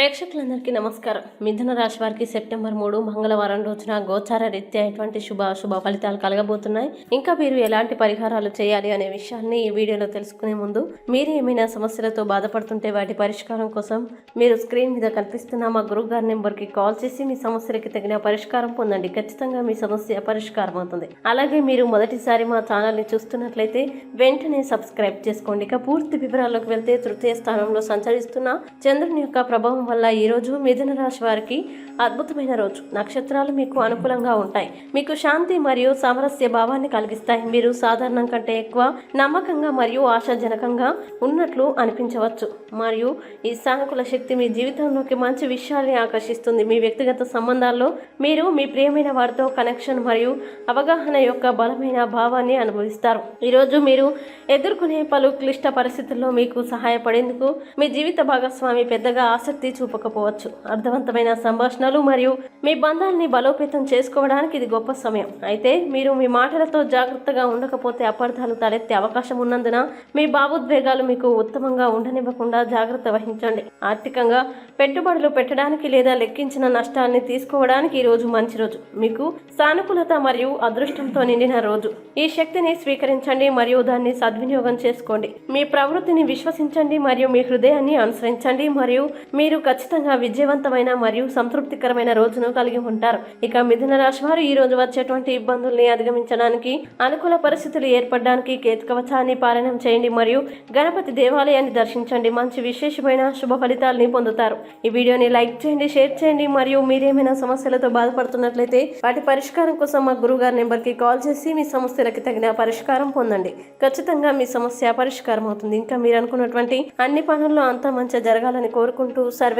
ప్రేక్షకులందరికీ నమస్కారం. మిథున రాశి వారికి సెప్టెంబర్ మూడు మంగళవారం రోజున గోచార రీత్యా ఎటువంటి శుభ శుభ ఫలితాలు కలగబోతున్నాయి? ఇంకా మీరు ఎలాంటి పరిహారాలు చేయాలి అనే విషయాన్ని ఈ వీడియోలో తెలుసుకునే ముందు మీరు ఏమైనా సమస్యలతో బాధపడుతుంటే వాటి పరిష్కారం కోసం మీరు స్క్రీన్ మీద కనిపిస్తున్న మా గురువు గారి నెంబర్కి కాల్ చేసి మీ సమస్యలకి తగిన పరిష్కారం పొందండి. ఖచ్చితంగా మీ సమస్య పరిష్కారం అవుతుంది. అలాగే మీరు మొదటిసారి మా ఛానల్ని చూస్తున్నట్లయితే వెంటనే సబ్స్క్రైబ్ చేసుకోండి. ఇక పూర్తి వివరాల్లోకి వెళ్తే తృతీయ స్థానంలో సంచరిస్తున్న చంద్రుని యొక్క ప్రభావం వల్ల ఈ రోజు మిథున రాశి వారికి అద్భుతమైన రోజు. నక్షత్రాలు మీకు అనుకూలంగా ఉంటాయి. మీకు శాంతి మరియు సామరస్య భావాన్ని కలిగిస్తాయి. మీరు సాధారణం కంటే ఎక్కువ నమ్మకంగా మరియు ఆశాజనకంగా ఉన్నట్లు అనిపించవచ్చు. మరియు ఈ సానుకూల శక్తి మీ జీవితంలోకి మంచి విషయాల్ని ఆకర్షిస్తుంది. మీ వ్యక్తిగత సంబంధాల్లో మీరు మీ ప్రియమైన వారితో కనెక్షన్ మరియు అవగాహన యొక్క బలమైన భావాన్ని అనుభవిస్తారు. ఈరోజు మీరు ఎదుర్కొనే పలు క్లిష్ట పరిస్థితుల్లో మీకు సహాయపడేందుకు మీ జీవిత భాగస్వామి పెద్దగా ఆసక్తి చూపకపోవచ్చు. అర్థవంతమైన సంభాషణలు మరియు మీ బంధాన్ని బలోపేతం చేసుకోవడానికి ఇది గొప్ప సమయం. అయితే మీరు మీ మాటలతో జాగ్రత్తగా ఉండకపోతే అపార్థాలు తలెత్తే అవకాశం ఉన్నందున మీ భావోద్వేగాలు మీకు ఉత్తమంగా ఉండనివ్వకుండా జాగ్రత్త వహించండి. ఆర్థికంగా పెట్టుబడులు పెట్టడానికి లేదా లెక్కించిన నష్టాన్ని తీసుకోవడానికి ఈ రోజు మంచి రోజు. మీకు సానుకూలత మరియు అదృష్టంతో నిండిన రోజు. ఈ శక్తిని స్వీకరించండి మరియు దాన్ని సద్వినియోగం చేసుకోండి. మీ ప్రవృత్తిని విశ్వసించండి మరియు మీ హృదయాన్ని అనుసరించండి మరియు మీరు ఖచ్చితంగా విజయవంతమైన మరియు సంతృప్తికరమైన రోజును కలిగి ఉంటారు. ఇక మిథున రాశి వారు ఈ రోజు వచ్చేటువంటి ఇబ్బందుల్ని అధిగమించడానికి అనుకూల పరిస్థితులు ఏర్పడడానికి కేతుకవచాన్ని పాలనం చేయండి మరియు గణపతి దేవాలయాన్ని దర్శించండి. మంచి విశేషమైన శుభ ఫలితాలని పొందుతారు. ఈ వీడియోని లైక్ చేయండి షేర్ చేయండి మరియు మీరేమైనా సమస్యలతో బాధపడుతున్నట్లయితే వాటి పరిష్కారం కోసం మా గురుగారి నెంబర్కి కాల్ చేసి మీ సమస్యలకి తగిన పరిష్కారం పొందండి. ఖచ్చితంగా మీ సమస్య పరిష్కారం అవుతుంది ఇంకా మీరు అనుకున్నటువంటి అన్ని పనుల్లో అంతా మంచిగా జరగాలని కోరుకుంటూ సర్వే